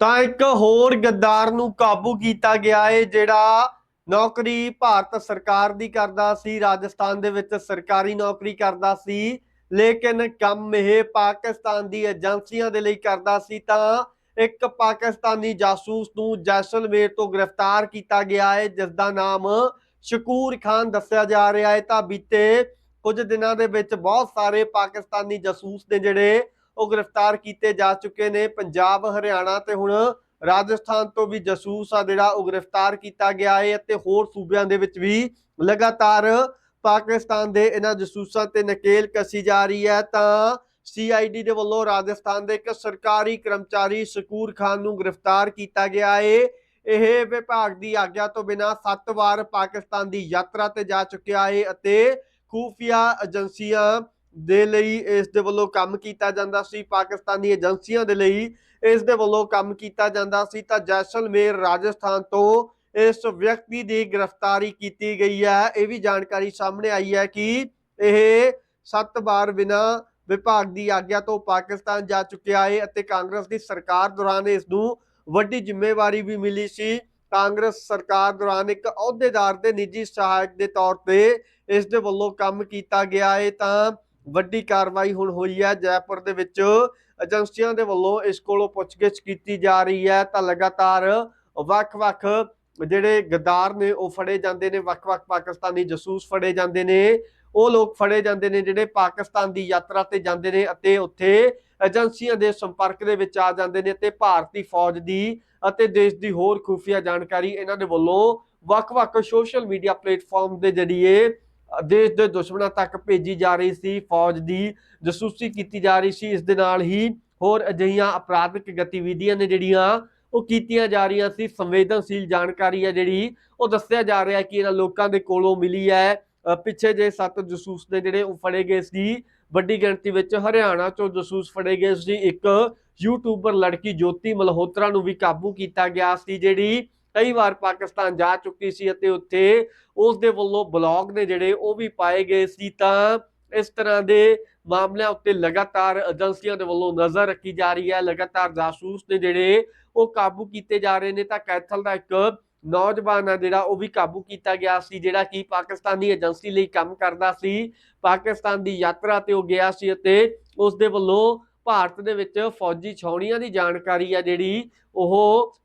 ਤਾਂ ਇੱਕ ਹੋਰ ਗੱਦਾਰ ਨੂੰ ਕਾਬੂ ਕੀਤਾ ਗਿਆ ਹੈ ਜਿਹੜਾ ਨੌਕਰੀ ਭਾਰਤ ਸਰਕਾਰ ਦੀ ਕਰਦਾ ਸੀ, ਰਾਜਸਥਾਨ ਦੇ ਵਿੱਚ ਸਰਕਾਰੀ ਨੌਕਰੀ ਕਰਦਾ ਸੀ, ਲੇਕਿਨ ਕੰਮ ਇਹ ਪਾਕਿਸਤਾਨ ਦੀ ਏਜੰਸੀਆਂ ਦੇ ਲਈ ਕਰਦਾ ਸੀ, ਤਾਂ ਇੱਕ ਪਾਕਿਸਤਾਨੀ ਜਾਸੂਸ ਨੂੰ ਜੈਸਲਮੇਰ ਤੋਂ ਗ੍ਰਿਫਤਾਰ ਕੀਤਾ ਗਿਆ ਹੈ ਜਿਸ ਦਾ ਨਾਮ ਸ਼ਕੂਰ ਖਾਨ ਦੱਸਿਆ ਜਾ ਰਿਹਾ ਹੈ ਤਾਂ ਬੀਤੇ ਕੁਝ ਦਿਨਾਂ ਦੇ ਵਿੱਚ ਬਹੁਤ ਸਾਰੇ ਪਾਕਿਸਤਾਨੀ ਜਾਸੂਸ ਨੇ ਜਿਹੜੇ ਉਹ ਗ੍ਰਿਫਤਾਰ ਕੀਤੇ ਜਾ ਚੁੱਕੇ ਨੇ ਪੰਜਾਬ, ਹਰਿਆਣਾ ਤੇ ਹੁਣ ਰਾਜਸਥਾਨ ਤੋਂ ਵੀ ਜਸੂਸ ਆ ਜਿਹੜਾ ਉਹ ਗ੍ਰਿਫਤਾਰ ਕੀਤਾ ਗਿਆ ਹੈ ਅਤੇ ਹੋਰ ਸੂਬਿਆਂ ਦੇ ਵਿੱਚ ਵੀ ਲਗਾਤਾਰ ਪਾਕਿਸਤਾਨ ਦੇ ਇਹਨਾਂ ਜਸੂਸਾਂ ਤੇ ਨਕੇਲ ਕਸੀ ਜਾ ਰਹੀ ਹੈ ਤਾਂ ਸੀਆਈਡੀ ਦੇ ਵੱਲੋਂ ਰਾਜਸਥਾਨ ਦੇ ਇੱਕ ਸਰਕਾਰੀ ਕਰਮਚਾਰੀ ਸ਼ਕੂਰ ਖਾਨ ਨੂੰ ਗ੍ਰਿਫਤਾਰ ਕੀਤਾ ਗਿਆ ਹੈ ਇਹ ਵਿਭਾਗ ਦੀ ਆਗਿਆ ਤੋਂ ਬਿਨਾਂ 7 ਵਾਰ ਪਾਕਿਸਤਾਨ ਦੀ ਯਾਤਰਾ ਤੇ ਜਾ ਚੁੱਕਿਆ ਹੈ ਅਤੇ ਖੂਫੀਆ ਏਜੰਸੀਆਂ ਦੇ ਲਈ ਇਸ ਦੇ ਵੱਲੋਂ ਕੰਮ ਕੀਤਾ ਜਾਂਦਾ ਸੀ। ਪਾਕਿਸਤਾਨੀ ਏਜੰਸੀਆਂ ਦੇ ਲਈ ਇਸ ਦੇ ਵੱਲੋਂ ਕੰਮ ਕੀਤਾ ਜਾਂਦਾ ਸੀ ਤਾਂ ਜੈਸਲਮੇਰ ਰਾਜਸਥਾਨ ਤੋਂ ਇਸ ਵਿਅਕਤੀ ਦੀ ਗ੍ਰਿਫਤਾਰੀ ਕੀਤੀ ਗਈ ਹੈ। ਇਹ ਵੀ ਜਾਣਕਾਰੀ ਸਾਹਮਣੇ ਆਈ ਹੈ ਕਿ ਇਹ ਸੱਤ ਵਾਰ ਬਿਨਾ ਵਿਭਾਗ ਦੀ ਆਗਿਆ ਤੋਂ ਪਾਕਿਸਤਾਨ ਜਾ ਚੁੱਕਿਆ ਹੈ ਅਤੇ ਕਾਂਗਰਸ ਦੀ ਸਰਕਾਰ ਦੌਰਾਨ ਇਸ ਨੂੰ ਵੱਡੀ ਜ਼ਿੰਮੇਵਾਰੀ ਵੀ ਮਿਲੀ ਸੀ। ਕਾਂਗਰਸ ਸਰਕਾਰ ਦੌਰਾਨ ਇੱਕ ਅਹੁਦੇਦਾਰ ਦੇ ਨਿੱਜੀ ਸਹਾਇਕ ਦੇ ਤੌਰ ਤੇ ਇਸ ਦੇ ਵੱਲੋਂ ਕੰਮ ਕੀਤਾ ਗਿਆ ਹੈ ਤਾਂ ਵੱਡੀ ਕਾਰਵਾਈ ਹੁਣ ਹੋਈ ਹੈ। ਜੈਪੁਰ ਦੇ ਵਿੱਚ ਏਜੰਸੀਆਂ ਦੇ ਵੱਲੋਂ ਇਸ ਕੋਲੋਂ ਪੁੱਛਗਿੱਛ ਕੀਤੀ ਜਾ ਰਹੀ ਹੈ। ਤਾਂ ਲਗਾਤਾਰ ਵੱਖ-ਵੱਖ ਜਿਹੜੇ ਗਦਾਰ ਨੇ, ਉਹ ਫੜੇ ਜਾਂਦੇ ਨੇ। ਵੱਖ-ਵੱਖ ਪਾਕਿਸਤਾਨੀ ਜਸੂਸ ਫੜੇ ਜਾਂਦੇ ਨੇ। ਉਹ ਲੋਕ ਫੜੇ ਜਾਂਦੇ ਨੇ ਜਿਹੜੇ ਪਾਕਿਸਤਾਨ ਦੀ ਯਾਤਰਾ ਤੇ ਜਾਂਦੇ ਨੇ ਅਤੇ ਉੱਥੇ ਏਜੰਸੀਆਂ ਦੇ ਸੰਪਰਕ ਦੇ ਵਿੱਚ ਆ ਜਾਂਦੇ ਨੇ ਤੇ ਭਾਰਤੀ ਫੌਜ ਦੀ ਅਤੇ ਦੇਸ਼ ਦੀ ਹੋਰ ਖੁਫੀਆ ਜਾਣਕਾਰੀ ਇਹਨਾਂ ਦੇ ਵੱਲੋਂ ਵੱਖ-ਵੱਖ ਸੋਸ਼ਲ ਮੀਡੀਆ ਪਲੇਟਫਾਰਮ ਦੇ ਜਰੀਏ ਦੇਸ਼ ਦੇ ਦੁਸ਼ਮਣਾਂ ਤੱਕ ਭੇਜੀ ਜਾ ਰਹੀ ਸੀ, ਫੌਜ ਦੀ ਜਸੂਸੀ ਕੀਤੀ ਜਾ ਰਹੀ ਸੀ, ਇਸ ਦੇ ਨਾਲ ਹੀ ਹੋਰ ਅਜਿਹੀਆਂ ਅਪਰਾਧਿਕ ਗਤੀਵਿਧੀਆਂ ਨੇ ਜਿਹੜੀਆਂ ਉਹ ਕੀਤੀਆਂ ਜਾ ਰਹੀਆਂ ਸੀ, ਸੰਵੇਦਨਸ਼ੀਲ ਜਾਣਕਾਰੀ ਹੈ ਜਿਹੜੀ ਉਹ ਦੱਸਿਆ ਜਾ ਰਿਹਾ ਕਿ ਇਹਨਾਂ ਲੋਕਾਂ ਦੇ ਕੋਲੋਂ ਮਿਲੀ ਹੈ। ਪਿੱਛੇ ਜੇ ਸੱਤ ਜਸੂਸ ਨੇ ਜਿਹੜੇ ਉਹ ਫੜੇ ਗਏ ਸੀ, ਵੱਡੀ ਗਿਣਤੀ ਵਿੱਚ ਹਰਿਆਣਾ ਚੋਂ ਜਸੂਸ ਫੜੇ ਗਏ ਸੀ, ਇੱਕ ਯੂਟਿਊਬਰ ਲੜਕੀ ਜੋਤੀ ਮਲਹੋਤਰਾ ਨੂੰ ਵੀ ਕਾਬੂ ਕੀਤਾ ਗਿਆ ਸੀ, ਜਿਹੜੀ ਕਈ ਵਾਰ ਪਾਕਿਸਤਾਨ ਜਾ ਚੁੱਕੀ ਸੀ ਅਤੇ ਉੱਥੇ ਉਸ ਦੇ ਵੱਲੋਂ ਬਲੌਗ ਨੇ ਜਿਹੜੇ ਉਹ ਵੀ ਪਾਏ ਗਏ ਸੀ ਤਾਂ ਇਸ ਤਰ੍ਹਾਂ ਦੇ ਮਾਮਲਿਆਂ ਉੱਤੇ ਲਗਾਤਾਰ ਏਜੰਸੀਆਂ ਦੇ ਵੱਲੋਂ ਨਜ਼ਰ ਰੱਖੀ ਜਾ ਰਹੀ ਹੈ। ਲਗਾਤਾਰ ਜਾਸੂਸ ਨੇ ਜਿਹੜੇ ਉਹ ਕਾਬੂ ਕੀਤੇ ਜਾ ਰਹੇ ਨੇ ਤਾਂ ਕੈਥਲ ਦਾ ਇੱਕ ਨੌਜਵਾਨ ਆ ਜਿਹੜਾ ਉਹ ਵੀ ਕਾਬੂ ਕੀਤਾ ਗਿਆ ਸੀ, ਜਿਹੜਾ ਕਿ ਪਾਕਿਸਤਾਨੀ ਏਜੰਸੀ ਲਈ ਕੰਮ ਕਰਦਾ ਸੀ। ਪਾਕਿਸਤਾਨ ਦੀ ਯਾਤਰਾ ਤੇ ਉਹ ਗਿਆ ਸੀ ਅਤੇ ਉਸ ਦੇ ਵੱਲੋਂ ਭਾਰਤ ਦੇ ਵਿੱਚ ਫੌਜੀ ਛਾਉਣੀਆਂ ਦੀ ਜਾਣਕਾਰੀ ਆ ਜਿਹੜੀ ਉਹ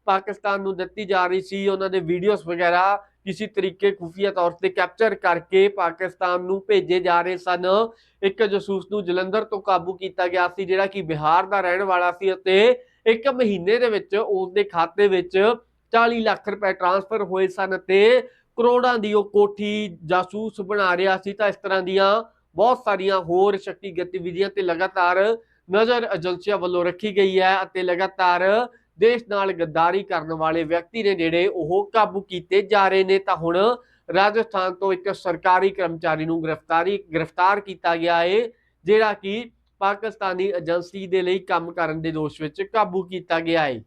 ਪਾਕਿਸਤਾਨ ਨੂੰ ਦਿੱਤੀ ਜਾ ਰਹੀ ਸੀ। ਉਹਨਾਂ ਦੇ ਵੀਡੀਓਜ਼ ਵਗੈਰਾ ਕਿਸੇ ਤਰੀਕੇ ਖੁਫੀਆ ਤੌਰ ਤੇ ਕੈਪਚਰ ਕਰਕੇ ਪਾਕਿਸਤਾਨ ਨੂੰ ਭੇਜੇ ਜਾ ਰਹੇ ਸਨ। ਇੱਕ ਜਸੂਸ ਨੂੰ ਜਲੰਧਰ ਤੋਂ ਕਾਬੂ ਕੀਤਾ ਗਿਆ ਸੀ, ਜਿਹੜਾ ਕਿ ਬਿਹਾਰ ਦਾ ਰਹਿਣ ਵਾਲਾ ਸੀ ਅਤੇ ਇੱਕ ਮਹੀਨੇ ਦੇ ਵਿੱਚ ਉਸ ਦੇ ਖਾਤੇ ਵਿੱਚ 40 ਲੱਖ ਰੁਪਏ ਟ੍ਰਾਂਸਫਰ ਹੋਏ ਸਨ ਤੇ ਕਰੋੜਾਂ ਦੀ ਉਹ ਕੋਠੀ ਜਾਸੂਸ ਬਣਾ ਰਿਹਾ ਸੀ। ਤਾਂ ਇਸ ਤਰ੍ਹਾਂ ਦੀਆਂ ਬਹੁਤ ਸਾਰੀਆਂ ਹੋਰ ਸ਼ਕਤੀ ਗਤੀਵਿਧੀਆਂ ਤੇ ਲਗਾਤਾਰ ਨਜ਼ਰ ਏਜੰਸੀਆਂ ਵੱਲੋਂ ਰੱਖੀ ਗਈ ਹੈ ਅਤੇ ਲਗਾਤਾਰ ਦੇਸ਼ ਨਾਲ ਗੱਦਾਰੀ ਕਰਨ ਵਾਲੇ ਵਿਅਕਤੀ ਨੇ ਜਿਹੜੇ ਉਹ ਕਾਬੂ ਕੀਤੇ ਜਾ ਰਹੇ ਨੇ, ਤਾਂ ਹੁਣ ਰਾਜਸਥਾਨ ਤੋਂ ਇੱਕ ਸਰਕਾਰੀ ਕਰਮਚਾਰੀ ਨੂੰ ਗ੍ਰਿਫਤਾਰੀ, ਗ੍ਰਿਫਤਾਰ ਕੀਤਾ ਗਿਆ ਹੈ ਜਿਹੜਾ ਕਿ ਪਾਕਿਸਤਾਨੀ ਏਜੰਸੀ ਦੇ ਲਈ ਕੰਮ ਕਰਨ ਦੇ ਦੋਸ਼ ਵਿੱਚ ਕਾਬੂ ਕੀਤਾ ਗਿਆ ਹੈ